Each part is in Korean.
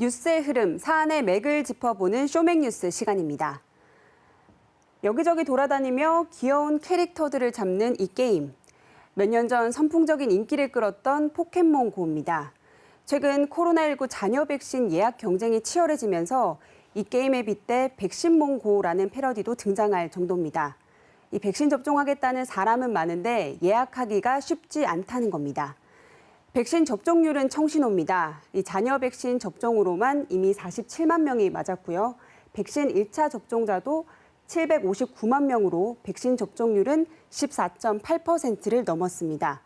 뉴스의 흐름, 사안의 맥을 짚어보는 쇼맥뉴스 시간입니다. 여기저기 돌아다니며 귀여운 캐릭터들을 잡는 이 게임. 몇 년 전 선풍적인 인기를 끌었던 포켓몬고입니다. 최근 코로나19 잔여 백신 예약 경쟁이 치열해지면서 이 게임에 빗대 백신몽고라는 패러디도 등장할 정도입니다. 이 백신 접종하겠다는 사람은 많은데 예약하기가 쉽지 않다는 겁니다. 백신 접종률은 청신호입니다. 이 잔여 백신 접종으로만 이미 47만 명이 맞았고요. 백신 1차 접종자도 759만 명으로 백신 접종률은 14.8%를 넘었습니다.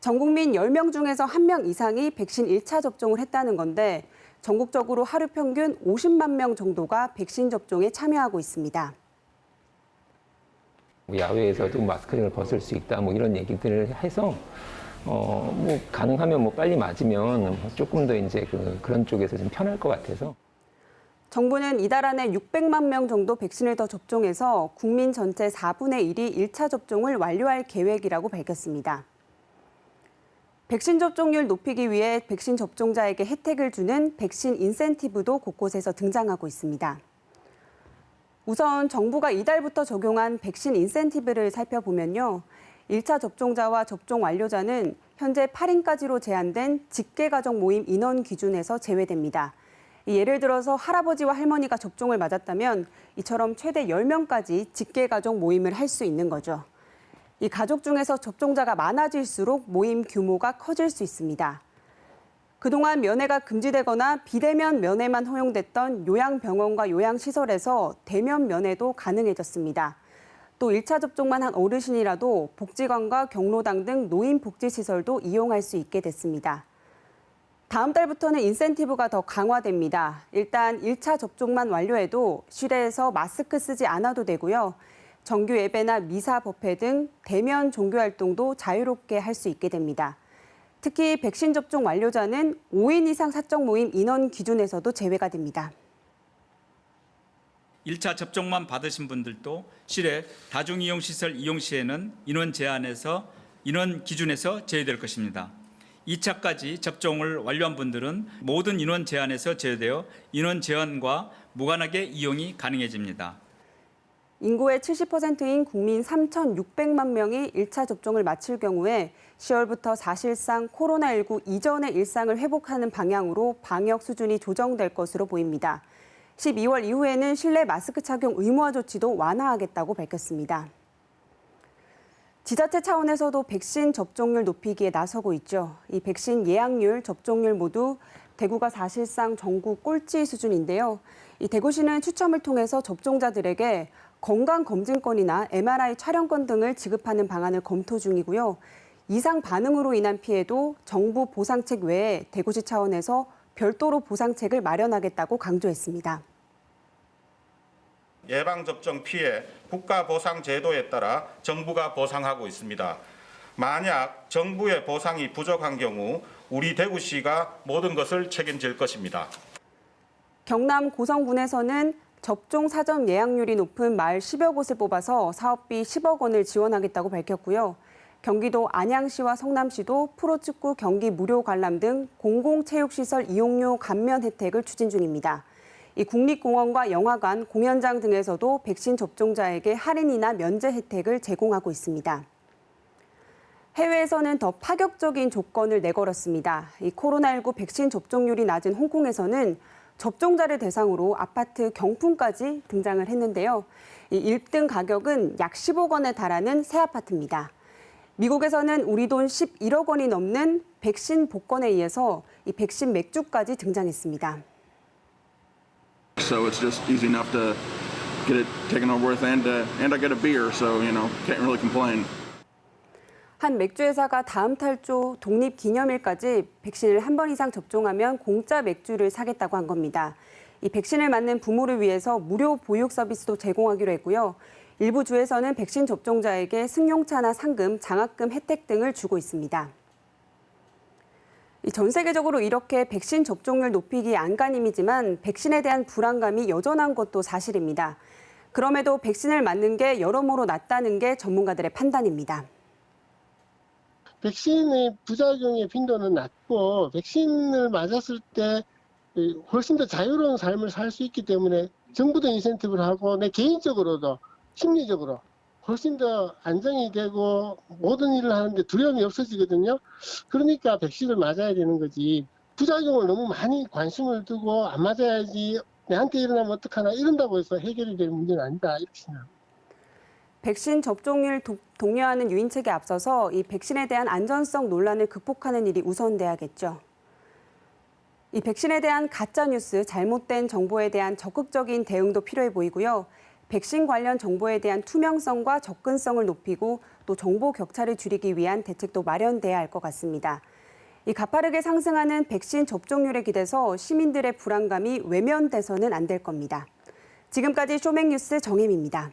전 국민 10명 중에서 1명 이상이 백신 1차 접종을 했다는 건데 전국적으로 하루 평균 50만 명 정도가 백신 접종에 참여하고 있습니다. 뭐 야외에서도 마스크를 벗을 수 있다 뭐 이런 얘기들을 해서 어 뭐 가능하면 뭐 빨리 맞으면 조금 더 이제 그 그런 쪽에서 좀 편할 것 같아서 정부는 이달 안에 600만 명 정도 백신을 더 접종해서 국민 전체 4분의 1이 1차 접종을 완료할 계획이라고 밝혔습니다. 백신 접종률 높이기 위해 백신 접종자에게 혜택을 주는 백신 인센티브도 곳곳에서 등장하고 있습니다. 우선 정부가 이달부터 적용한 백신 인센티브를 살펴보면요. 1차 접종자와 접종 완료자는 현재 8인까지로 제한된 직계가족 모임 인원 기준에서 제외됩니다. 예를 들어서 할아버지와 할머니가 접종을 맞았다면 이처럼 최대 10명까지 직계가족 모임을 할 수 있는 거죠. 이 가족 중에서 접종자가 많아질수록 모임 규모가 커질 수 있습니다. 그동안 면회가 금지되거나 비대면 면회만 허용됐던 요양병원과 요양시설에서 대면 면회도 가능해졌습니다. 또 1차 접종만 한 어르신이라도 복지관과 경로당 등 노인 복지시설도 이용할 수 있게 됐습니다. 다음 달부터는 인센티브가 더 강화됩니다. 일단 1차 접종만 완료해도 실외에서 마스크 쓰지 않아도 되고요. 정규 예배나 미사 법회 등 대면 종교 활동도 자유롭게 할 수 있게 됩니다. 특히 백신 접종 완료자는 5인 이상 사적 모임 인원 기준에서도 제외가 됩니다. 1차 접종만 받으신 분들도 실외 다중이용시설 이용 시에는 인원 제한에서 인원 기준에서 제외될 것입니다. 2차까지 접종을 완료한 분들은 모든 인원 제한에서 제외되어 인원 제한과 무관하게 이용이 가능해집니다. 인구의 70%인 국민 3,600만 명이 1차 접종을 마칠 경우에 10월부터 사실상 코로나19 이전의 일상을 회복하는 방향으로 방역 수준이 조정될 것으로 보입니다. 12월 이후에는 실내 마스크 착용 의무화 조치도 완화하겠다고 밝혔습니다. 지자체 차원에서도 백신 접종률 높이기에 나서고 있죠. 이 백신 예약률, 접종률 모두 대구가 사실상 전국 꼴찌 수준인데요. 이 대구시는 추첨을 통해서 접종자들에게 건강검진권이나 MRI 촬영권 등을 지급하는 방안을 검토 중이고요. 이상 반응으로 인한 피해도 정부 보상책 외에 대구시 차원에서 별도로 보상책을 마련하겠다고 강조했습니다. 예방접종 피해 국가보상제도에 따라 정부가 보상하고 있습니다. 만약 정부의 보상이 부족한 경우 우리 대구시가 모든 것을 책임질 것입니다. 경남 고성군에서는 접종 사전 예약률이 높은 마을 10여 곳을 뽑아서 사업비 10억 원을 지원하겠다고 밝혔고요. 경기도 안양시와 성남시도 프로축구 경기 무료 관람 등 공공체육시설 이용료 감면 혜택을 추진 중입니다. 이 국립공원과 영화관, 공연장 등에서도 백신 접종자에게 할인이나 면제 혜택을 제공하고 있습니다. 해외에서는 더 파격적인 조건을 내걸었습니다. 이 코로나19 백신 접종률이 낮은 홍콩에서는 접종자를 대상으로 아파트 경품까지 등장을 했는데요. 이 1등 가격은 약 10억 원에 달하는 새 아파트입니다. 미국에서는 우리 돈 11억 원이 넘는 백신 복권에 의해서 이 백신 맥주까지 등장했습니다. So it's just easy enough to get it taken over with, and uh, and I get a beer, so you know can't really complain. 한 맥주 회사가 다음 달초 독립 기념일까지 백신을 한 번 이상 접종하면 공짜 맥주를 사겠다고 한 겁니다. 이 백신을 맞는 부모를 위해서 무료 보육 서비스도 제공하기로 했고요. 일부 주에서는 백신 접종자에게 승용차나 상금, 장학금 혜택 등을 주고 있습니다. 이전 세계적으로 이렇게 백신 접종률 높이기 안간힘이지만 백신에 대한 불안감이 여전한 것도 사실입니다. 그럼에도 백신을 맞는 게 여러모로 낫다는 게 전문가들의 판단입니다. 백신의 부작용의 빈도는 낮고 백신을 맞았을 때이 훨씬 더 자유로운 삶을 살 수 있기 때문에 정부도 인센티브를 하고 내 개인적으로도 심리적으로 훨씬 더 안정이 되고 모든 일을 하는데 두려움이 없어지거든요. 그러니까 백신을 맞아야 되는 거지. 부작용을 너무 많이 관심을 두고 안 맞아야지 내한테 일어나면 어떡하나 이런다고 해서 해결이 될 문제는 아니다 이렇게 생각합니다. 백신 접종률 도- 독려하는 유인책에 앞서서 이 백신에 대한 안전성 논란을 극복하는 일이 우선돼야겠죠. 이 백신에 대한 가짜 뉴스, 잘못된 정보에 대한 적극적인 대응도 필요해 보이고요. 백신 관련 정보에 대한 투명성과 접근성을 높이고 또 정보 격차를 줄이기 위한 대책도 마련돼야 할 것 같습니다. 이 가파르게 상승하는 백신 접종률에 기대서 시민들의 불안감이 외면돼서는 안 될 겁니다. 지금까지 쇼맥뉴스 정혜입니다.